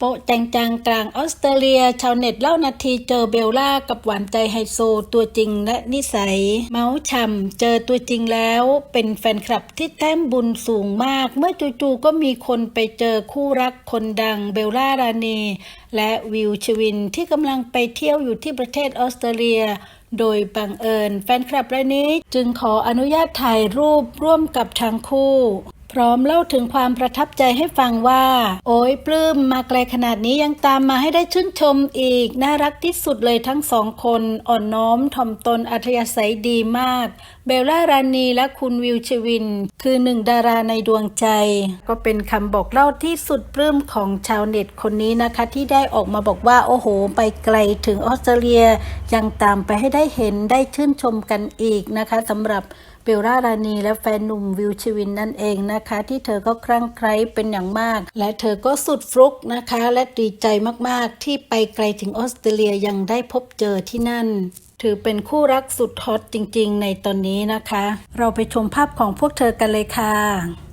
โปะแจงจังกลางออสเตรเลีย ชาวเน็ตเล่านาทีเจอเบลล่ากับหวานใจไฮโซตัวจริงและนิสัย เมาส์ช่ำเจอตัวจริงแล้ว เป็นแฟนคลับที่แต้มบุญสูงมาก เมื่อจู่ๆก็มีคนไปเจอคู่รักคนดังเบลล่ารานี และวิวชวินที่กำลังไปเที่ยวอยู่ที่ประเทศออสเตรเลียโดยบังเอิญแฟนคลับรายนี้จึงขออนุญาตถ่ายรูปร่วมกับทั้งคู่ พร้อมเล่าถึงความประทับใจให้ฟังว่า โอ้ยปลื้มมาไกลขนาดนี้ยังตามมาให้ได้ชื่นชมอีก น่ารักที่สุดเลยทั้งสองคนอ่อนน้อมถ่อมตนอัธยาศัยดีมาก เบลล่ารานีและคุณวิวชวิน คือหนึ่งดาราในดวงใจ ก็เป็นคำบอกเล่าที่สุดปลื้มของชาวเน็ตคนนี้นะคะ ที่ได้ออกมาบอกว่าโอ้โห ไปไกลถึงออสเตรเลียยังตามไปให้ได้เห็นได้ชื่นชมกันอีกนะคะสำหรับเบลล่ารานีและแฟนหนุ่มวิวชวินนั่นเองนะคะ ที่เธอก็คลั่งไคล้เป็นอย่างมาก และเธอก็สุดฟลุกนะคะ และดีใจมากๆ ที่ไปไกลถึงออสเตรเลียยังได้พบเจอที่นั่น ถือเป็นคู่รักสุดฮอตจริงๆ ในตอนนี้นะคะ เราไปชมภาพของพวกเธอกันเลยค่ะ